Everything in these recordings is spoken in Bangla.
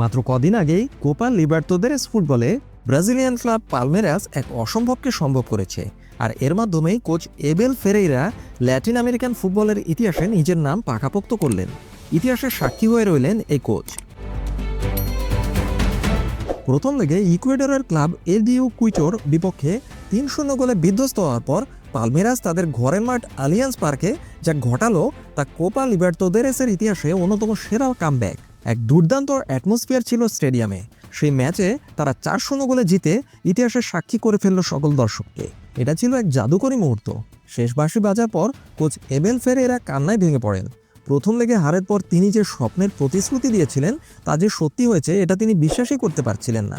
মাত্র কদিন আগেই কোপা লিবার্তোদেরেস ফুটবলে ব্রাজিলিয়ান ক্লাব পালমেরাস এক অসম্ভবকে সম্ভব করেছে। আর এর মাধ্যমেই coach Abel Ferreira Latin American ফুটবলের ইতিহাসে নিজের নাম পাকাপোক্ত করলেন। ইতিহাসের সাক্ষী হয়ে রইলেন এই কোচ। প্রথম লেগে ইকুয়েডরের ক্লাব এলডিউ কুইটোর বিপক্ষে তিন শূন্য গোলে বিধ্বস্ত হওয়ার পর পালমেরাস তাদের ঘরের মাঠ আলিয়ান্স পার্কে যা ঘটালো তা কোপা লিবার্তোদেরেসের ইতিহাসে অন্যতম সেরা কামব্যাক। এক দুর্দান্ত অ্যাটমসফিয়ার ছিল স্টেডিয়ামে। সেই ম্যাচে তারা চার শূন্য গোলে জিতে ইতিহাসের সাক্ষী করে ফেলল সকল দর্শককে। এটা ছিল এক জাদুকরী মুহূর্ত। শেষ বাঁশি বাজার পর কোচ এবেল ফেরে এরা কান্নায় ভেঙে পড়েন। প্রথম লেগে হারের পর তিনি যে স্বপ্নের প্রতিশ্রুতি দিয়েছিলেন, তা যে সত্যি হয়েছে, এটা তিনি বিশ্বাসই করতে পারছিলেন না।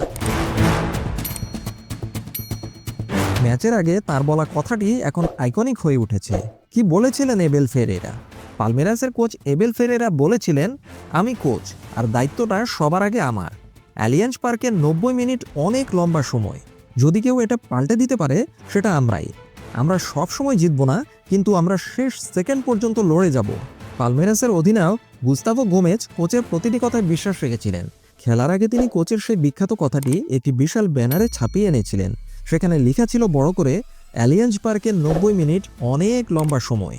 ম্যাচের আগে তার বলা কথাটি এখন আইকনিক হয়ে উঠেছে। কি বলেছিলেন এবেল ফেরেরা? পালমেরাসের কোচ এবেল ফেরেরা বলেছিলেন, আমি কোচ, আর দায়িত্বটা সবার আগে আমার। অ্যালিয়েন্স পার্কের নব্বই মিনিট অনেক লম্বা সময়। যদি কেউ এটা পাল্টে দিতে পারে, সেটা আমরাই। আমরা সব সময় জিতবো না, কিন্তু আমরা শেষ সেকেন্ড পর্যন্ত লড়ে যাব। পালমেরাসের অধিনায়ক গুস্তাভো গোমেজ কোচের প্রতিটি কথায় বিশ্বাস রেখেছিলেন। খেলার আগে তিনি কোচের সেই বিখ্যাত কথাটি একটি বিশাল ব্যানারে ছাপিয়ে এনেছিলেন। সেখানে লেখা ছিল বড় করে, অ্যালিয়েন্স পার্কের নব্বই মিনিট অনেক লম্বা সময়।